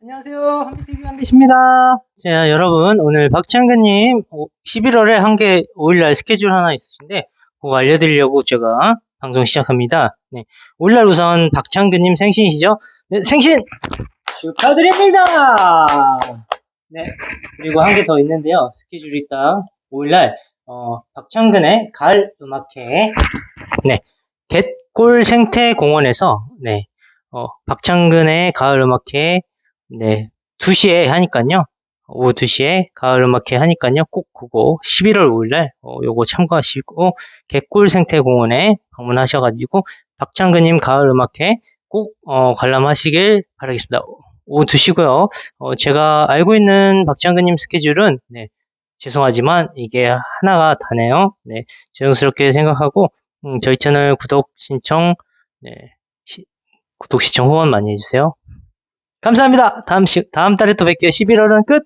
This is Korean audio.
안녕하세요. 한비TV 한비입니다. 자, 여러분, 오늘 박창근님 11월에 한 개 5일날 스케줄 하나 있으신데, 그거 알려드리려고 제가 방송 시작합니다. 네. 5일날 우선 박창근님 생신이시죠? 네, 생신! 축하드립니다! 네. 그리고 한 개 더 있는데요. 스케줄이 딱 5일날, 어, 박창근의 가을 음악회, 네. 갯골 생태공원에서, 네. 어, 박창근의 가을 음악회, 네. 2시에 하니까요. 오후 2시에 가을 음악회 하니까요. 꼭 그거 11월 5일날 어, 요거 참고하시고 갯골 생태공원에 방문하셔가지고 박창근님 가을 음악회 꼭 어, 관람하시길 바라겠습니다. 오후 2시고요. 어, 제가 알고 있는 박창근님 스케줄은 네, 죄송하지만 이게 하나가 다네요. 네, 죄송스럽게 생각하고 음, 저희 채널 구독 신청 네, 시- 구독 시청 후원 많이 해주세요. 감사합니다. 다음 시, 다음 달에 또 뵐게요. 11월은 끝!